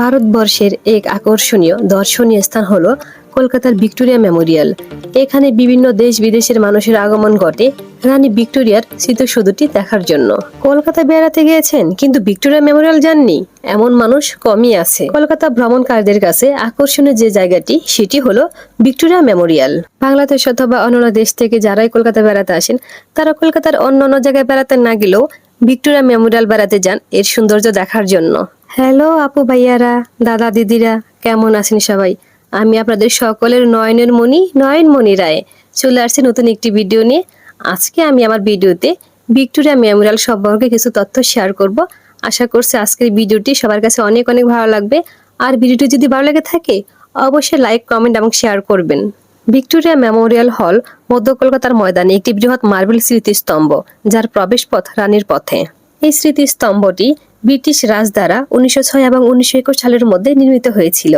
ভারতবর্ষের এক আকর্ষণীয় দর্শনীয় স্থান হলো কলকাতার ভিক্টোরিয়া মেমোরিয়াল। এখানে বিভিন্ন দেশ বিদেশের মানুষের আগমন ঘটে রানী ভিক্টোরিয়ার স্মৃতিসৌধটি দেখার জন্য। কলকাতা বেড়াতে গিয়েছেন, কিন্তু ভিক্টোরিয়া মেমোরিয়াল যাননি। এমন মানুষ কমই আছে। কলকাতা ভ্রমণকারীদের কাছে আকর্ষণীয় যে জায়গাটি, সেটি হলো ভিক্টোরিয়া মেমোরিয়াল। বাংলাদেশ অথবা অন্যান্য দেশ থেকে যারাই কলকাতা বেড়াতে আসেন, তারা কলকাতার অন্য অন্য জায়গায় বেড়াতে না গেলেও ভিক্টোরিয়া মেমোরিয়াল বেড়াতে যান, এর সৌন্দর্য দেখার জন্য। হ্যালো আপু ভাইয়ারা, দাদা দিদিরা, কেমন আছেন সবাই? আমি আপনাদের সকলের নয়নের মণি নয়নমণি রায়। চলে আসছি নতুন একটি ভিডিও নিয়ে। আজকে আমি আমার ভিডিওতে ভিক্টোরিয়া মেমোরিয়াল সম্পর্কে কিছু তথ্য শেয়ার করব। আশা করছি আজকের ভিডিওটি সবার কাছে অনেক অনেক ভালো লাগবে। আর ভিডিওটি যদি ভালো লাগে থাকে, অবশ্যই লাইক কমেন্ট এবং শেয়ার করবেন। ভিক্টোরিয়া মেমোরিয়াল হল মধ্য কলকাতার ময়দানে একটি বৃহৎ মার্বেল স্মৃতিস্তম্ভ, যার প্রবেশপথ রানীর পথে। এই স্মৃতিস্তম্ভটি ব্রিটিশ রাজ দ্বারা উনিশশো ছয় এবং উনিশশো একুশ সালের মধ্যে নির্মিত হয়েছিল।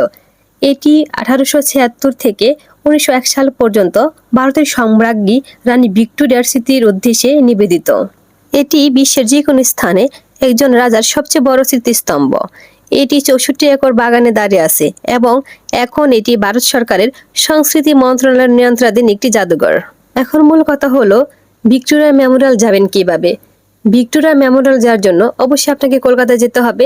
এটি আঠারোশো ছিয়াত্তর থেকে উনিশশো এক সাল পর্যন্ত ভারতের সম্রাজ্ঞী রানী ভিক্টোরিয়ার স্মৃতির উদ্দেশ্যে নিবেদিত। এটি বিশ্বের যে কোনো স্থানে একজন রাজার সবচেয়ে বড় স্মৃতিস্তম্ভ। এটি চৌষট্টি একর বাগানে দাঁড়িয়ে আছে এবং এখন এটি ভারত সরকারের সংস্কৃতি মন্ত্রণালয়ের নিয়ন্ত্রণাধীন একটি জাদুঘর। এখন মূল কথা হলো, ভিক্টোরিয়া মেমোরিয়াল যাবেন কীভাবে? ভিক্টোরিয়া মেমোরিয়াল যাওয়ার জন্য অবশ্যই আপনাকে কলকাতায় যেতে হবে।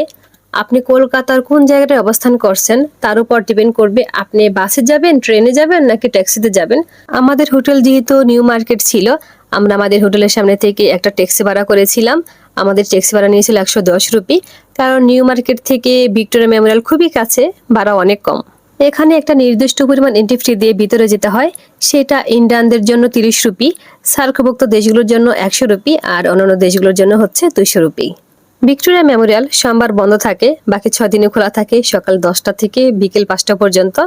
আপনি কলকাতার কোন জায়গাটায় অবস্থান করছেন, তার উপর ডিপেন্ড করবে আপনি বাসে যাবেন, ট্রেনে যাবেন নাকি ট্যাক্সিতে যাবেন। আমাদের হোটেল যেহেতু নিউ মার্কেট ছিল আমরা আমাদের হোটেলের সামনে থেকে একটা ট্যাক্সি ভাড়া করেছিলাম। আমাদের ট্যাক্সি ভাড়া নিয়েছিল একশো দশ রুপি। কারণ নিউ মার্কেট থেকে ভিক্টোরিয়া মেমোরিয়াল খুবই কাছে, ভাড়া অনেক কম। এখানে একটা নির্দিষ্ট পরিমাণ এন্ট্রি ফি দিয়ে ভিতরে যেতে হয়, সেটা ইন্ডিয়ানদের জন্য তিরিশ রুপি, সার্কভুক্ত দেশগুলোর জন্য একশো রুপি, আর অন্যান্য দেশগুলোর জন্য হচ্ছে দুইশো রুপি। ভিক্টোরিয়া মেমোরিয়াল সোমবার বন্ধ থাকে, বাকি ছয় দিনে খোলা থাকে সকাল দশটা থেকে বিকেল পাঁচটা পর্যন্ত।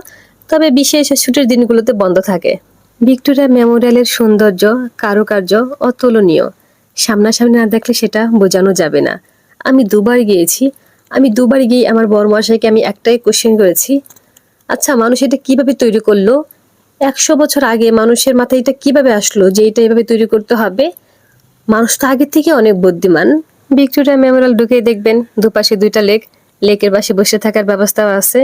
তবে বিশেষ ছুটির দিনগুলোতে বন্ধ থাকে। ভিক্টোরিয়া মেমোরিয়ালের সৌন্দর্য, কারুকার্য অতুলনীয়। সামনাসামনি না দেখলে সেটা বোঝানো যাবে না। আমি দুবার গিয়েছি। আমি দুবার গিয়ে আমার বড় মশাইকে আমি একটাই কোশ্চেন করেছি আচ্ছা মানুষ এটা কীভাবে তৈরি করল? একশো বছর আগে মানুষের মাথায় এটা কীভাবে আসলো যে এটা এভাবে তৈরি করতে হবে? মানুষ তো আগে থেকে অনেক বুদ্ধিমান। ভিক্টোরিয়া মেমোরিয়াল ঢুকে দেখবেন, দুপাশে দুইটা লেক, লেকের পাশে বসে থাকার ব্যবস্থাও আছে,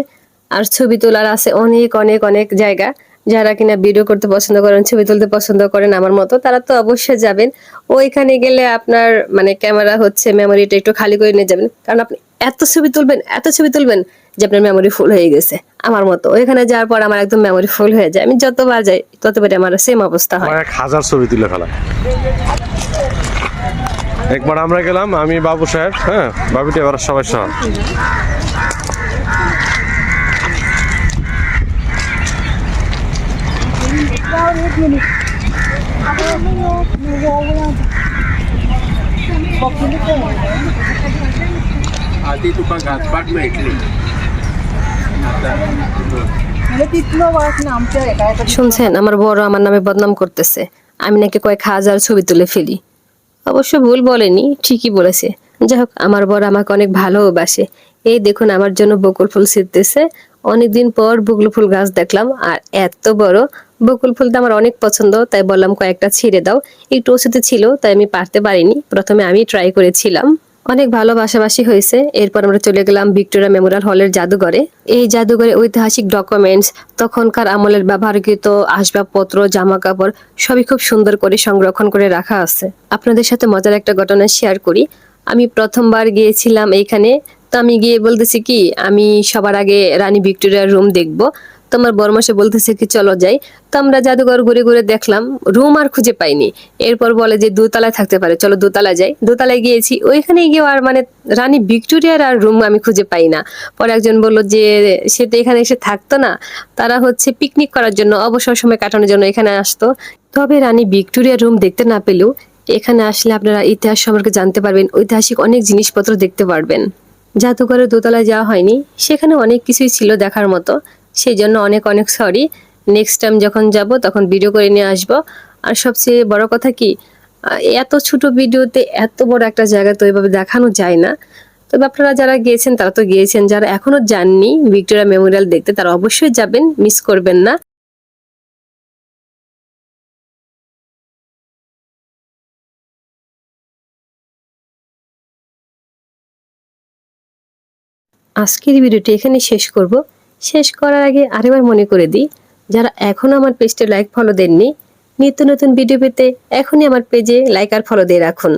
আর ছবি তোলার আছে অনেক অনেক অনেক জায়গা। যারা কিনা ভিডিও করতে পছন্দ করেন, ছবি তুলতে পছন্দ করেন আমার মতো, তারা তো অবশ্যই যাবেন। ওইখানে গেলে আপনার মানে ক্যামেরা হচ্ছে মেমোরিটা একটু খালি করে নিয়ে যাবেন। কারণ আপনি এত ছবি তুলবেন, এত ছবি তুলবেন যে আপনার মেমোরি ফুল হয়ে গেছে, আমার মতো। ওইখানে যাওয়ার পর আমার একদম মেমোরি ফুল হয়ে যায়। আমি যতবার যাই, ততবারই আমার সেম অবস্থা হয়। এক হাজার ছবি তুলে ফেলা একবার আমরা গেলাম, আমি বাবু সাহেব হ্যাঁ বাবুটি এবার সবাই সহ। आधी तुका घातपाक मेळटली म्हणजे तिथलं वळख ना आमच्या एका एका শুনছেন আমার বড় আমার নামে বদনাম করতেছে আমি নাকি কয়েক হাজার ছবি তুলে ফেলি অবশ্য ভুল বলেনি ঠিকই বলেছে যাই হোক আমার বর আমাকে অনেক ভালোবাসে এই দেখুন, আমার জন্য বকুল ফুল ছিটতেছে অনেকদিন পর বকুল ফুল গাছ দেখলাম, আর এত বড়। বকুল ফুলটা আমার অনেক পছন্দ, তাই বললাম কয়েকটা ছিঁড়ে দাও। একটু ওষুধে ছিল, তাই আমি পারতে পারিনি। প্রথমে আমি ট্রাই করেছিলাম। অনেক ভালো বাসাবাসি হয়েছে। এরপর আমরা চলে গেলাম ভিক্টোরিয়া মেমোরিয়াল হলের জাদুঘরে। এই জাদুঘরে ঐতিহাসিক ডকুমেন্টস তখনকার আমলের ব্যবহারকৃত আসবাবপত্র জামা কাপড় সবই খুব সুন্দর করে সংরক্ষণ করে রাখা আছে। আপনাদের সাথে মজার একটা ঘটনা শেয়ার করি। আমি প্রথমবার গিয়েছিলাম এইখানে তো আমি গিয়ে বলতেছি কি, আমি সবার আগে রানী ভিক্টোরিয়ার রুম দেখব। তোমার বরমাসে বলতেছে কি, চলো যাই। তো আমরা জাদুঘর ঘুরে ঘুরে দেখলাম, রুম আর খুঁজে পাইনি। এরপর বলে যে দোতলায় থাকতে পারে, চলো দোতলায় যাই। দোতলায় গিয়েছি, ওইখানে গিয়ে আর মানে রানী ভিক্টোরিয়ার আর রুম আমি খুঁজে পাই না। পরে একজন বলল যে, সে তো এখানে এসে থাকতো না, তারা হচ্ছে পিকনিক করার জন্য, অবসর সময় কাটানোর জন্য এখানে আসতো। তবে রানী ভিক্টোরিয়ার রুম দেখতে না পেলেও এখানে আসলে আপনারা ইতিহাস সম্পর্কে জানতে পারবেন, ঐতিহাসিক অনেক জিনিসপত্র দেখতে পারবেন। জাদুঘরের দোতলায় যাওয়া হয়নি, সেখানে অনেক কিছুই ছিল দেখার মতো। সেই জন্য অনেক অনেক সরি নেক্সট টাইম যখন যাব, তখন ভিডিও করে নিয়ে আসব। আর সবচেয়ে বড় কথা কি এত ছোট ভিডিওতে এত বড় একটা জায়গা তো এভাবে দেখানো যায় না। তবে আপনারা যারা গিয়েছেন, তারা তো গিয়েছেন। যারা এখনও যাননি, ভিক্টোরিয়া মেমোরিয়াল দেখতে, তারা অবশ্যই যাবেন মিস করবেন না। আজকের ভিডিওটি এখানে শেষ করব। শেষ করার আগে আরেকবার মনে করে দিই, যারা এখনও আমার পেজটি লাইক ফলো দেননি, নিত্য নতুন ভিডিও পেতে এখনই আমার পেজে লাইক আর ফলো দিয়ে রাখুন।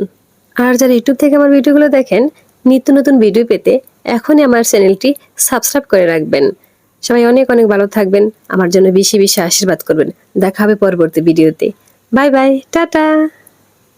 আর যারা ইউটিউব থেকে আমার ভিডিওগুলো দেখেন, নিত্য নতুন ভিডিও পেতে এখনই আমার চ্যানেলটি সাবস্ক্রাইব করে রাখবেন। সবাই অনেক অনেক ভালো থাকবেন, আমার জন্য বেশি বেশি আশীর্বাদ করবেন। দেখা হবে পরবর্তী ভিডিওতে বাই বাই টাটা!